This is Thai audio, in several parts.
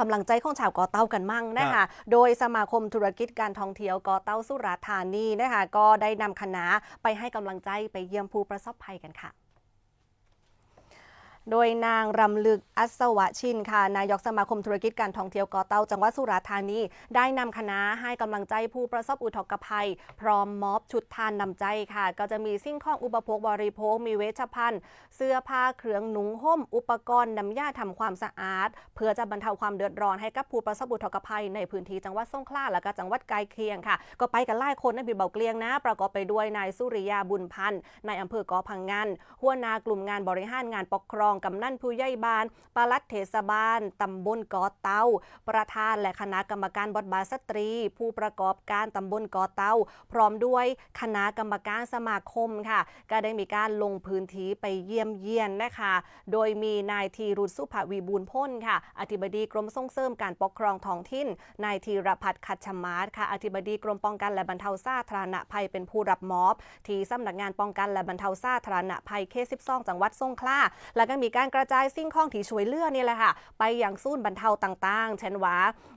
กำลังใจของชาวเกาะเต้ากันมั่งนะคะโดยสมาคมธุรกิจการท่องเที่ยวเกาะเต้าสุราษฎร์ธานีนะคะก็ได้นำคณะไปให้กำลังใจไปเยี่ยมผู้ประสบภัยกันค่ะ โดยนางรำลึกอัศวชินค่ะนายกสมาคมธุรกิจการท่องเที่ยวกาะเต้าจังหวัดสุราษฎร์ธานี ได้นำคณะให้กำลังใจผู้ประสบอุทกภัย พร้อมมอบชุดทานนำใจค่ะ ก็จะมีสิ่งของอุปโภคบริโภค มีเวชภัณฑ์ เสื้อผ้าเครื่องหนุงห่ม อุปกรณ์น้ำยาทำความสะอาด เพื่อจะบรรเทาความเดือดร้อนให้กับผู้ประสบอุทกภัย ในพื้นที่จังหวัดสงขลาและก็จังหวัดใกล้เคียงค่ะ ก็ไปกันหลายคนในบิดเบาเกลียงนะ ประกอบไปด้วยนายสุริยาบุญพันธ์นายอำเภอเกาะพังงานหัวหนากลุ่มงานบริหารงานปกครองกำนันผู้ใหญ่บ้านปลัดเทศบาลตำบลกาะเต้าประธานและคณะกรรมการบทบาทสตรี ผู้ประกอบการตำบลกาะเต้าพร้อมด้วยคณะกรรมการสมาคมค่ะ ก็ได้มีการลงพื้นที่ไปเยี่ยมเยียนนะคะ โดยมีนายธีรุษสุภวีบูลพ้นค่ะ อธิบดีกรมส่งเสริมการปกครองท้องถิ่นนายธีรพัฒน์คัชมาศค่ะ อธิบดีกรมป้องกันและบรรเทาสาธารณภัยเป็นผู้รับมอบ ที่สำนักงานป้องกันและบรรเทาสาธารณภัยเขต12 จังหวัดสงขลาแล้วก็มีการกระจายสิ่งของที่ช่วยเหลือนี่แหละค่ะ ไปยังศูนย์บรรเทาต่างๆ เช่นว่า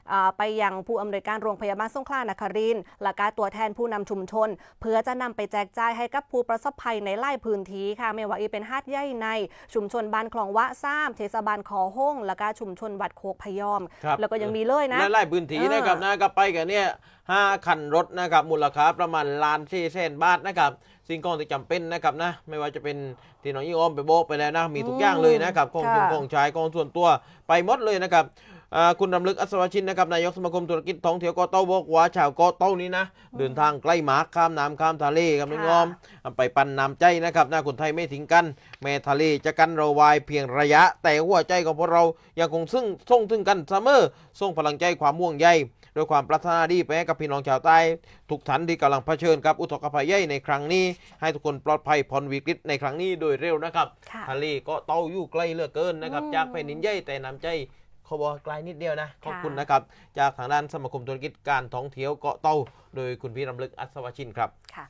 เอ่อไปยังผู้อำนวยการโรงพยาบาลสงขลานครินทร์และก็ตัวแทนผู้นำชุมชน เพื่อจะนำไปแจกจ่ายให้กับผู้ประสบภัยในไล่พื้นที่ค่ะ ไม่ว่าอีเป็นฮาดใหญ่ใน ชุมชนบ้านคลองวะซ้ำเทศบาลขอห้งและก็ชุมชนวัดโคกพยอมครับแล้วก็ยังมีเลยนะและไล่พื้นที่เออนะครับนะก็ไปกันเนี่ยห้าคันรถนะครับมูลค่าประมาณล้านสี่แสนบาทนะครับ สิ่งของที่จำเป็นนะครับนะไม่ว่าจะเป็นที่น้องยิ่งอ้อมไปโบกไปแล้วนะมีทุกอย่างเลยนะครับของกินค่ะ ของใช้ของส่วนตัวไปหมดเลยนะครับอ่า คุณรำลึกอัศวชินนะครับนายกสมาคมธุรกิจท่องเที่ยวเกาะเต้าบอกว่าชาวเกาะเต้านี้นะ เดินทางใกล้หมากข้ามน้ำข้ามทะเลครับน้องอ้อมไปปันน้ำใจนะครับหน้าคนไทยไม่ทิ้งกัน แม่ทะเลจะกันเราไวายเพียงระยะ แต่หัวใจของพวกเรายังคงซึ่งส่งถึงกันเสมอส่งพลังใจความม่วงใยด้วยความปรารถนาดีไปให้กับพี่น้องชาวใต้ทุกท่านที่กำลังเผชิญกับอุทกภัยใหญ่ในครั้งนี้ ให้ทุกคนปลอดภัยพ้นวิกฤตในครั้งนี้โดยเร็วนะครับค่ะทะเลก็เต้าอยู่ใกล้เหลือเกินนะครับอืมจากแผ่นดินใหญ่แต่น้ำใจเขาบอกไกลนิดเดียวนะ ขอบค่ะคุณนะครับ จากทางด้านสมาคมธุรกิจการท่องเที่ยวเกาะเต้า โดยคุณพี่รำลึกอัศวชินครับค่ะ